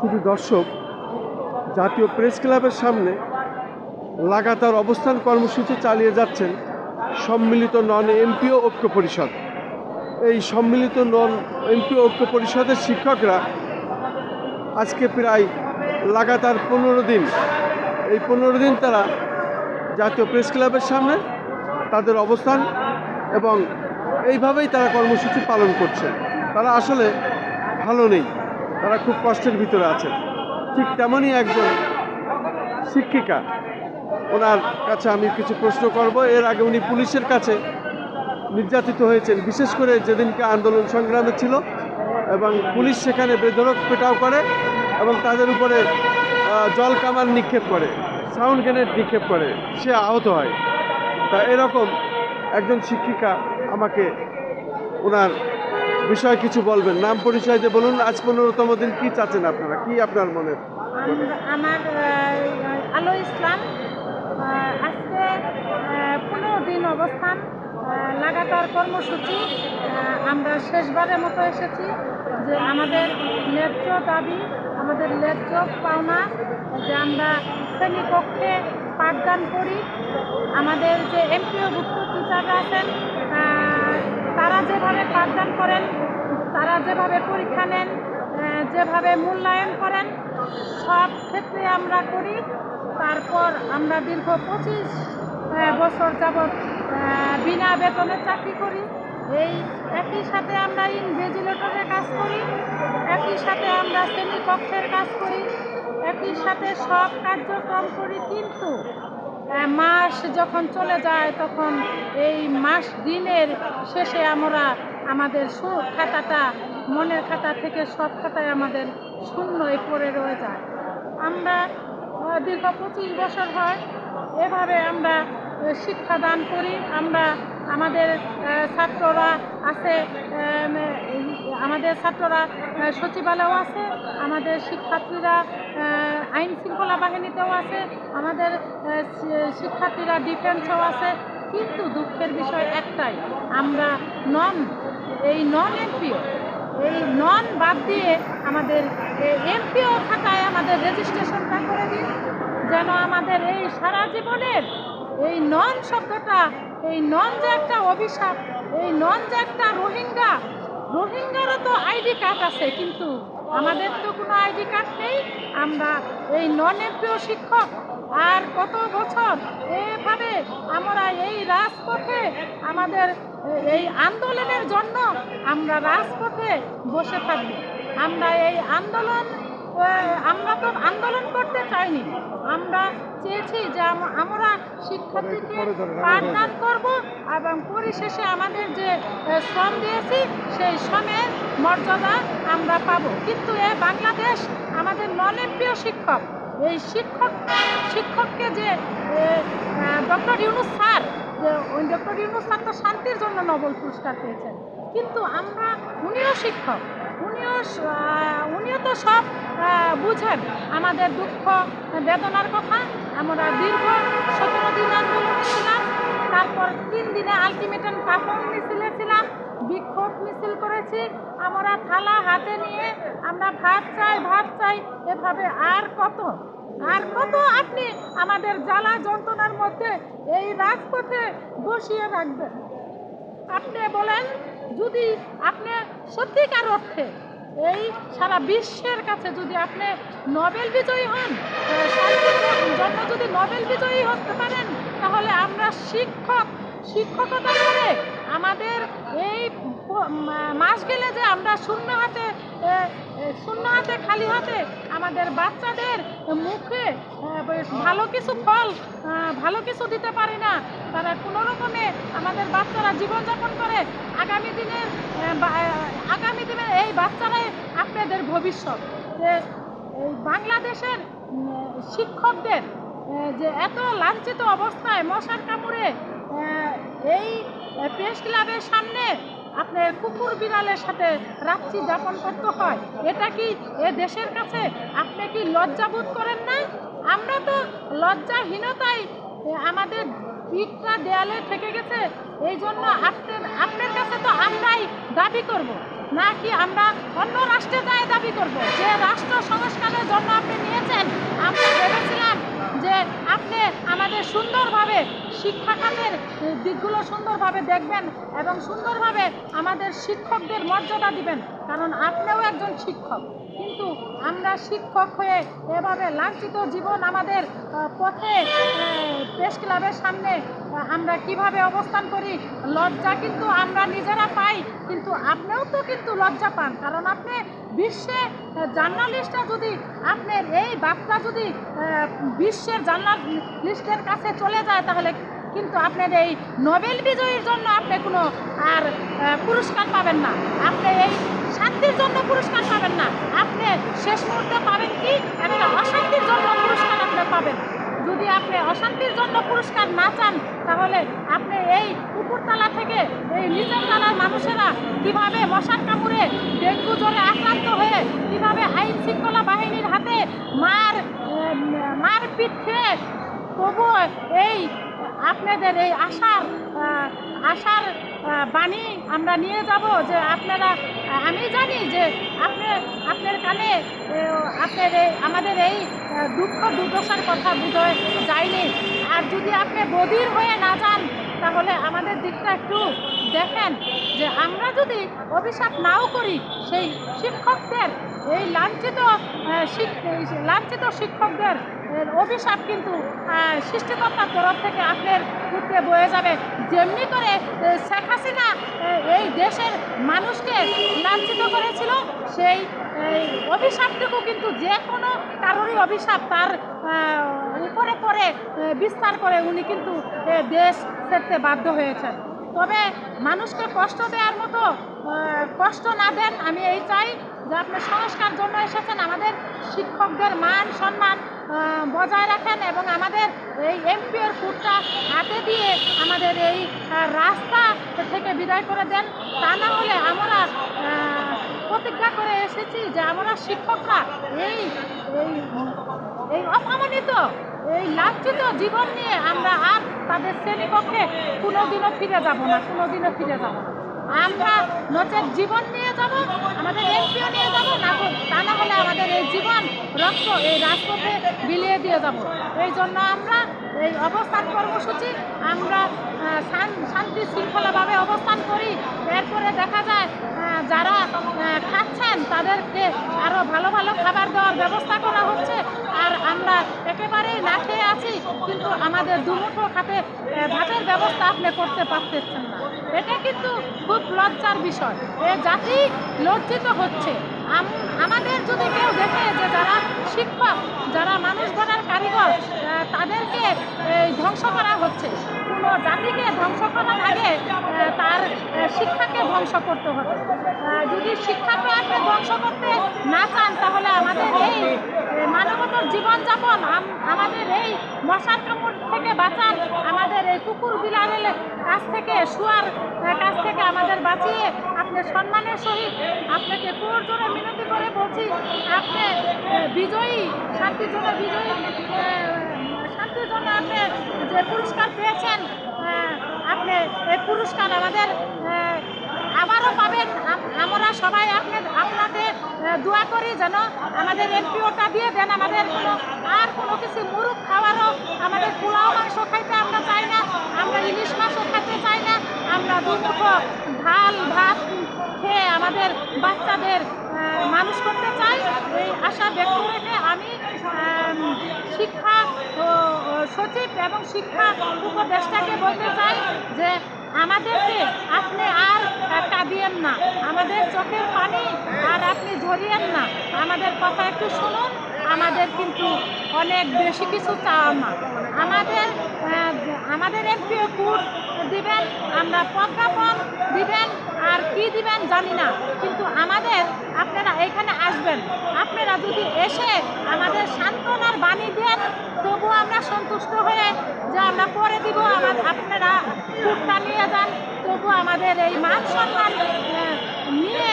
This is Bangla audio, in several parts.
শুধু দর্শক, জাতীয় প্রেস ক্লাবের সামনে লাগাতার অবস্থান কর্মসূচি চালিয়ে যাচ্ছেন সম্মিলিত নন এমপিও ঐক্য পরিষদ। এই সম্মিলিত নন এমপিও ঐক্য পরিষদের শিক্ষকরা আজকে প্রায় লাগাতার পনেরো দিন, এই পনেরো দিন তারা জাতীয় প্রেস ক্লাবের সামনে তাদের অবস্থান এবং এইভাবেই তারা কর্মসূচি পালন করছে তারা আসলে ভালো নেই। তারা খুব কষ্টের ভিতরে আছেন। ঠিক তেমনই একজন শিক্ষিকা। ওনার কাছে আমি কিছু প্রশ্ন করব। এর আগে উনি পুলিশের কাছে নির্যাতিত হয়েছেন। বিশেষ করে যেদিনকে আন্দোলন সংগ্রামে ছিল এবং পুলিশ সেখানে বেধরক পেটাও করে এবং তাদের উপরে জল কামান নিক্ষেপ করে, সাউন্ড গ্রেনেড নিক্ষেপ করে, সে আহত হয়। তা এরকম একজন শিক্ষিকা আমাকে ওনার বিষয়ে কিছু বলবেন? নাম পরিচয় দিয়ে বলুন, আজ পনেরোতম দিন কি চাচ্ছেন আপনারা? কি আপনার মনে? আমার আলো ইসলাম। আজকে পনেরো দিন অবস্থান লাগাতার কর্মসূচি। আমরা শেষবারের মতো এসেছি যে আমাদের ন্যায্য দাবি, আমাদের ন্যায্য পাওনা, যে আমরা শ্রেণীকক্ষে পাঠদান করি। আমাদের যে এমপিওভুক্ত টিচাররা আছেন তারা যেভাবে পাঠদান করেন তারা যেভাবে পরীক্ষা নেন যেভাবে মূল্যায়ন করেন, সব ক্ষেত্রে আমরা করি। তারপর আমরা দীর্ঘ পঁচিশ বছর যাবৎ বিনা বেতনে চাকরি করি। এই একই সাথে আমরা ইনভেজিলেটরের কাজ করি, একই সাথে আমরা শ্রেণীকক্ষের কাজ করি, একই সাথে সব কার্যক্রম করি। কিন্তু মাস যখন চলে যায়, তখন এই মাস দিনের শেষে আমরা আমাদের সু- খাতাটা, মনের খাতা থেকে সব খাতায় আমাদের শূন্যই পড়ে রয়ে যায়। আমরা দীর্ঘ পঁচিশ বছর হয়, এভাবে আমরা শিক্ষাদান করি। আমরা, আমাদের ছাত্ররা আছে আমাদের ছাত্ররা সচিবালয়েও আছে, আমাদের শিক্ষার্থীরা আইন শৃঙ্খলা বাহিনীতেও আছে, আমাদের শিক্ষার্থীরা ডিফেন্সেও আছে। কিন্তু দুঃখের বিষয় একটাই, আমরা নন এই নন এমপিও এই নন বাদ দিয়ে আমাদের এমপিও খাতায় আমাদের রেজিস্ট্রেশনটা করে দিন, যেন আমাদের এই সারা জীবনের এই নন শব্দটা, এই নন যে একটা অভিশাপ, এই নন যে একটা রোহিঙ্গা, রোহিঙ্গারও তো আইডি কার্ড আছে, কিন্তু আমাদের তো কোনো আইডি কার্ড নেই। আমরা এই নন এমপিও শিক্ষক, আর কত বছর এভাবে আমরা এই রাজপথে আমাদের এই আন্দোলনের জন্য আমরা রাজপথে বসে থাকব। আমরা এই আন্দোলন আমরা তো আন্দোলন করতে চাইনি। আমরা চেয়েছি যে আমরা শিক্ষার্থীকে পাঠদান করব এবং পরিশেষে আমাদের যে শ্রম দিয়েছি সেই শ্রমের মর্যাদা আমরা পাব। কিন্তু এ বাংলাদেশ আমাদের এমপিও শিক্ষক। এই শিক্ষক শিক্ষককে যে ডক্টর ইউনুস স্যার যে ওই ডক্টর ইউনুস স্যার তো শান্তির জন্য নোবেল পুরস্কার পেয়েছেন। কিন্তু আমরা, উনিও শিক্ষক, উনিও উনিও তো সব বুঝেন আমাদের দুঃখ, বেদনার কথা। আমরা দীর্ঘ সতেরো দিন আন্দোলনে ছিলাম, তারপর তিন দিনে আলটিমেটাম কাপড় মিছিলে ছিলাম, বিক্ষোভ মিছিল করেছি। আমরা থালা হাতে নিয়ে, আমরা ভাত চাই ভাত চাই, এভাবে আর কত আর কত আপনি আমাদের জ্বালা যন্ত্রণার মধ্যে এই রাজপথে বসিয়ে রাখবেন। আপনি বলেন, যদি আপনি সত্যিকার অর্থে এই সারা বিশ্বের কাছে যদি আপনি নোবেল বিজয়ী হন জন্য যদি নোবেল বিজয়ী হতে পারেন, তাহলে আমরা শিক্ষক, শিক্ষকতা করে আমাদের এই মাস গেলে যে আমরা শূন্য হাতে শূন্য হাতে খালি হাতে আমাদের বাচ্চাদের ভালো কিছু ফল ভালো কিছু দিতে পারি না। তারা কোনো রকমে আমাদের বাচ্চারা জীবনযাপন করে। আগামী দিনের আগামী দিনের এই বাচ্চারাই আপনাদের ভবিষ্যৎ। যে বাংলাদেশের শিক্ষকদের যে এত লাঞ্ছিত অবস্থায় মশার কামড়ে এই প্রেস ক্লাবের সামনে আপনার কুকুর বিড়ালের সাথে রাত্রি যাপন করতে হয়, এটা কি এ দেশের কাছে আপনি কি লজ্জাবোধ করেন না? আমরা তো লজ্জাহীনতায় আমাদের পিঠটা দেয়ালে থেকে গেছে, এই জন্য আপনার আপনার কাছে তো আমরাই দাবি করব না কি আমরা অন্য রাষ্ট্রে যাই দাবি করব? যে রাষ্ট্র সংস্কারের জন্য আপনি নিয়েছেন, আমরা ভেবেছিলাম যে আপনি আমাদের সুন্দরভাবে শিক্ষা খাতের দিকগুলো সুন্দরভাবে দেখবেন এবং সুন্দরভাবে আমাদের শিক্ষকদের মর্যাদা দিবেন। কারণ আপনিও একজন শিক্ষক। কিন্তু আমরা শিক্ষক হয়ে এভাবে লাঞ্ছিত জীবন আমাদের পথে প্রেস ক্লাবের সামনে আমরা কীভাবে অবস্থান করি, লজ্জা কিন্তু আমরা নিজেরা পাই। কিন্তু আপনিও তো কিন্তু লজ্জা পান। কারণ আপনি বিশ্বে জার্নালিস্টরা যদি আপনার এই বার্তা যদি বিশ্বের জার্নালিস্টের কাছে চলে যায় তাহলে কিন্তু আপনার এই নোবেল বিজয়ীর জন্য আপনি কোনো আর পুরস্কার পাবেন না। আপনি এই শান্তির জন্য পুরস্কার পাবেন না। আপনি শেষ মুহূর্তে পাবেন কি? একটা অশান্তির জন্য পুরস্কার আপনি পাবেন। যদি আপনি অশান্তির জন্য পুরস্কার না চান তাহলে আপনি এই উপরতলা থেকে এই নিচের তলার মানুষেরা কীভাবে মশার কামড়ে ডেঙ্গু জ্বরে আক্রান্ত হয়ে কীভাবে আইন শৃঙ্খলা বাহিনীর হাতে মার উম, মারপিট খেয়ে এই আপনাদের এই আশার আশার বাণী আমরা নিয়ে যাব যে আপনারা আমি জানি যে আপনি আপনার কানে আপনার আমাদের এই দুঃখ দুর্দশার কথা বুঝে যায়নি। আর যদি আপনি বধির হয়ে না যান, তাহলে আমাদের দিকটা একটু দেখেন যে আমরা যদি অভিশাপ নাও করি, সেই শিক্ষকদের, এই লাঞ্ছিত লাঞ্ছিত শিক্ষকদের অভিশাপ কিন্তু সৃষ্টিকর্তার তরফ থেকে আপনার পুত্রে বয়ে যাবে। যেমনি করে শেখ হাসিনা এই দেশের মানুষকে লাঞ্ছিত করেছিল, সেই অভিশাপটুকু কিন্তু যে কোনো কারোরই অভিশাপ তার উপরে পরে বিস্তার করে উনি কিন্তু দেশ ছেড়তে বাধ্য হয়েছেন। তবে মানুষকে কষ্ট দেওয়ার মতো কষ্ট না দেন, আমি এই চাই যে আপনি সংস্কার জন্য এসেছেন, আমাদের শিক্ষকদের মান সম্মান বজায় রাখেন এবং আমাদের এই এমপিওর ফুটটা হাতে দিয়ে আমাদের এই রাস্তা থেকে বিদায় করে দেন। তা না হলে আমরা প্রতিজ্ঞা করে এসেছি যে আমরা শিক্ষকরা এই এই অপমানিত, এই লাঞ্ছিত জীবন নিয়ে আমরা আর তাদের শ্রেণীকক্ষে কোনোদিনও ফিরে যাব না, কোনোদিনও ফিরে যাব না। আমরা নচেত জীবন নিয়ে যাব, আমাদের এমপিও নিয়ে যাব, না তা না হলে আমাদের এই জীবন রক্ত এই রাজপথে বিলিয়ে দিয়ে যাব। এই জন্য আমরা এই অবস্থান কর্মসূচি আমরা শান্তি শৃঙ্খলাভাবে অবস্থান করি। এরপরে দেখা যায় যারা আহ, খাচ্ছেন তাদেরকে আরও ভালো ভালো খাবার দেওয়ার ব্যবস্থা করা হচ্ছে। আর আমরা একেবারেই না খেয়ে আছি কিন্তু আমাদের দুমুঠো খাতে ভাতের ব্যবস্থা আপনি করতে পারতেছেন না। এটা কিন্তু খুব লজ্জার বিষয়। এ জাতি লজ্জিত হচ্ছে। আমাদের যদি কেউ দেখে যে যারা শিক্ষক যারা মানুষ গড়ার কারিগর তাদেরকে ধ্বংস করা হচ্ছে। কোনো জাতিকে ধ্বংস করার আগে তার শিক্ষাকে ধ্বংস করতে হবে। যদি শিক্ষাকে আপনি ধ্বংস করতে না চান, তাহলে আমাদের এই মানবতার জীবনযাপন আমাদের এই মশার কামড় থেকে বাঁচান, আমাদের এই কুকুর বিলালের কাছ থেকে, শুয়ার কাছ থেকে আমাদের বাঁচিয়ে আপনি সম্মানের সহিত আপনাকে জোরে মিনতি করে বলছি, আপনি বিজয়ী, শান্তির জন্য বিজয়ী শান্তির জন্য আপনি যে পুরস্কার পেয়েছেন পুরস্কার আমাদের আবারও পাবেন। আমরা সবাই আপনি আপনাকে আহ, দোয়া করি যেন আমাদের এমপিওটা দিয়ে দেন আমাদের আর কোনো কিছু মুরুখ খাওয়ারও আমাদের পোলাও মাংস খাইতে আমরা চাই না আমরা ইলিশ মাংস খাইতে চাই না আমরা দুমুঠো ঢাল ভাত খেয়ে আমাদের বাচ্চাদের মানুষ করতে চাই। এই আশা ব্যক্ত রেখে আম, সচিব এবং শিক্ষা উপদেষ্টাকে বলতে চাই যে আমাদেরকে আপনি আর কাঁদিয়েন না। আমাদের চোখের পানি আর আপনি ঝরিয়েন না। আমাদের কথা একটু শুনুন। আমাদের কিন্তু অনেক বেশি কিছু চাওয়া না। আমাদের আমাদের এমপিও কুট দিবেন, আমরা প্রজ্ঞাপন দিবেন, আর কি দিবেন জানি না। কিন্তু আমাদের, আপনারা এখানে আসবেন। আপনারা যদি এসে আমাদের সান্ত্বনার বাণী দেন তবু আমরা সন্তুষ্ট হয়ে যে আমরা করে দিব আমার আপনারা কুটটা নিয়ে যান তবু আমাদের এই মান সম্মান নিয়ে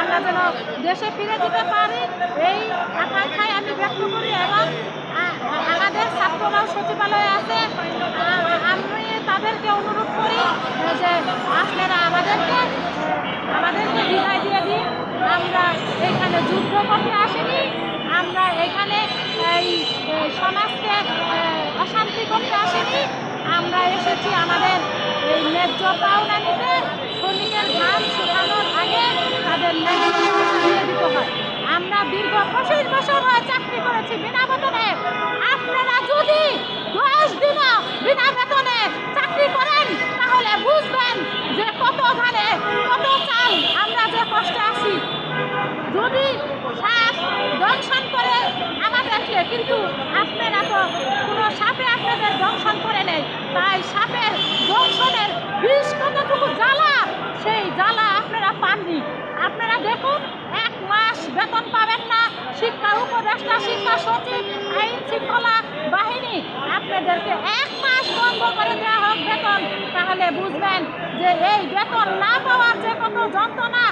আমরা যেন দেশে ফিরে যেতে পারি, এই আকাঙ্ক্ষায় আমি ব্যক্ত করি এবং আমাদের ছাত্ররাও সচিবালয়ে আছে। আমি তাদেরকে অনুরোধ করি যে আপনারা আমাদেরকে আমাদেরকে বিদায় দিয়ে দিন। আমরা এখানে যুদ্ধ করতে আসিনি। আমরা এখানে এই এই সমাজকে অশান্তি করতে আসিনি। আমরা এসেছি আমাদের এই ন্যায্য পাওনা নিতে। আমরা দীর্ঘ পঁচিশ বছর হয়ে চাকরি করেছি বিনা বেতনে আপনারা যদি দশ বিনা বেতনে চাকরি করেন, তাহলে বুঝবেন যে কত ধানে কত চাল আমরা যে কষ্টে আছি। যদি সাপ দংশন করে আমাদেরকে কিন্তু আপনারা তো কোনো সাপে আপনাদের দংশন করে নেই। তাই সাপের দংশনের বিষ কতটুকু জ্বালা সেই জ্বালা আপনারা পাননি। আপনারা দেখুন, এক মাস বেতন পাবেন না। শিক্ষা উপদেষ্টা, শিক্ষা সচিব, আইন শৃঙ্খলা বাহিনী, আপনাদেরকে এক মাস বন্ধ করে দেওয়া হোক বেতন। তাহলে বুঝবেন যে এই বেতন না পাওয়ার যে কত যন্ত্রণা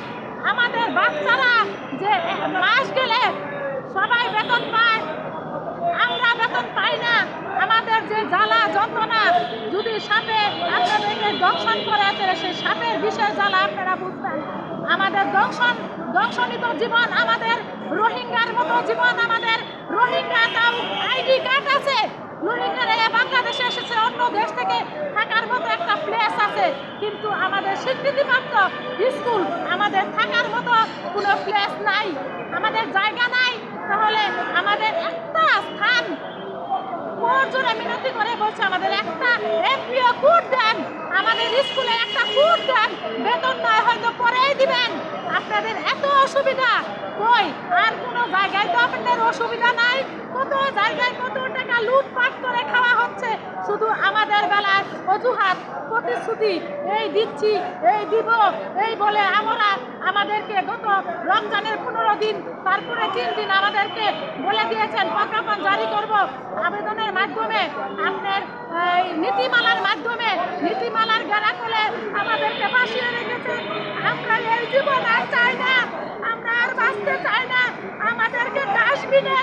আমাদের বাচ্চারা, যে মাস গেলে সবাই বেতন পায়। আমরা বেতন পাই না। আমাদের যে জ্বালা যন্ত্রণা, যদি সাপে আপনাদেরকে দংশন করে আছে সেই সাপের বিষয় জ্বালা আপনারা বুঝবেন। আমাদের দংশন, দংশনিত জীবন আমাদের রোহিঙ্গার মতো জীবন আমাদের। রোহিঙ্গা তাও আইডি কার্ড আছে? রোহিঙ্গারা বাংলাদেশে এসেছে, অন্য দেশ থেকে থাকার মতো একটা প্লেস আছে। কিন্তু আমাদের স্বীকৃতিপ্রাপ্ত স্কুল, আমাদের থাকার মতো কোনো প্লেস নাই। আমাদের জায়গা নাই। তাহলে আমাদের একটা স্থান। জোরে মিনতি করে বলছে, আমাদের একটা এমপিও কোড দেন, আমাদের স্কুলে একটা কোড দেন, বেতন নয় হয়তো পরেই দিবেন। আপনাদের এত অসুবিধা? কই? আর কোনো জায়গায় তো আপনাদের অসুবিধা নাই। কত জায়গায় কত টাকা লুটপাট করে খাওয়া হচ্ছে? শুধু আমাদের বেলায় অজুহাত, প্রতিশ্রুতি, এই দিচ্ছি, এই দিব, এই বলে আমরা আমাদেরকে গত রমজানের পনেরো দিন, তারপরে তিন দিন আমাদেরকে বলে দিয়েছেন, প্রজ্ঞাপন জারি করব। আবেদনের মাধ্যমে, আপনার নীতিমালার মাধ্যমে, নীতিমালার গেরা করে আমাদেরকে ফাঁসিয়ে রেখেছেন আমরা এই জীবন আর চাই না, আমরা আর বাঁচতে চাই না। আমাদেরকে ডাস্টবিনে,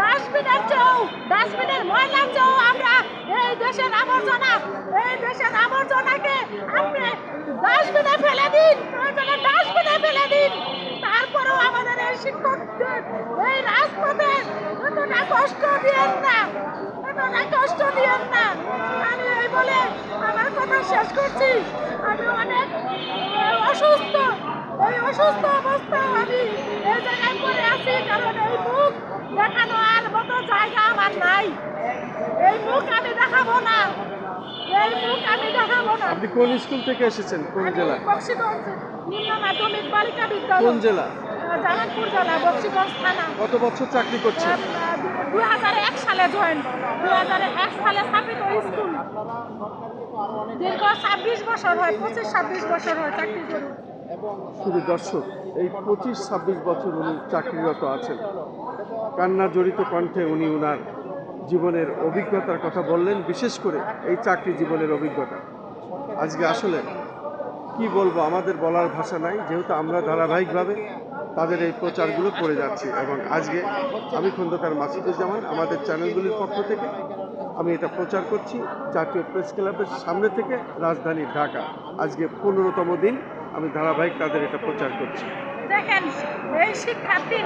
ডাস্টবিনের চেয়েও ডাস্টবিনের ময়লার চেয়েও আমরা এই দেশের আবর্জনা, এই দেশের আবর্জনাকে আপনি ডাস্টবিনে ফেলে দিন, প্রয়োজনে ডাস্টবিনে ফেলে দিন। তারপরেও আমাদের এই শিক্ষকদের, এই রাজপথে কষ্ট দিয়েন না, এতটা কষ্ট দিয়েন না। আমি বলে আমার কথা শেষ করছি। আমি অনেক অসুস্থ। এই অসুস্থ অবস্থায় আমি এই জায়গায় পড়ে আছি কারণ এই মুখ দেখানো আর মতো জায়গা আমার নাই। এই মুখ আমি দেখাবো না। এই মুখ আমি দেখাবো না। আপনি কোন স্কুল থেকে এসেছেন? কোন জেলা? বক্সিগঞ্জ নিম্ন মাধ্যমিক বালিকা বিদ্যালয়। কোন জেলা? জামালপুর জেলা বক্সিগঞ্জ থানা। কত বছর চাকরি করছেন? দুই হাজার এক সালে জয়েন। সালে স্থাপিত স্কুল। দীর্ঘ ছাব্বিশ বছর হয় পঁচিশ ছাব্বিশ বছর হয় চাকরি করি। শুধু দর্শক এই পঁচিশ ছাব্বিশ বছর উনি চাকরিরত আছেন। কান্না জড়িত কণ্ঠে উনি উনার জীবনের অভিজ্ঞতার কথা বললেন বিশেষ করে এই চাকরি জীবনের অভিজ্ঞতা। আজকে আসলে কি বলব আমাদের বলার ভাষা নাই যেহেতু আমরা ধারাবাহিকভাবে তাদের এই প্রচারগুলো করে যাচ্ছি এবং আজকে আমি খন্দকার মাসুদুজ্জামান আমাদের চ্যানেলগুলির পক্ষ থেকে আমি এটা প্রচার করছি জাতীয় প্রেস ক্লাবের সামনে থেকে রাজধানী ঢাকা। আজকে পনেরোতম দিন আমি ধারাবাহিক তাদের এটা প্রচার করছি। দেখেন, এই শিক্ষার্থীর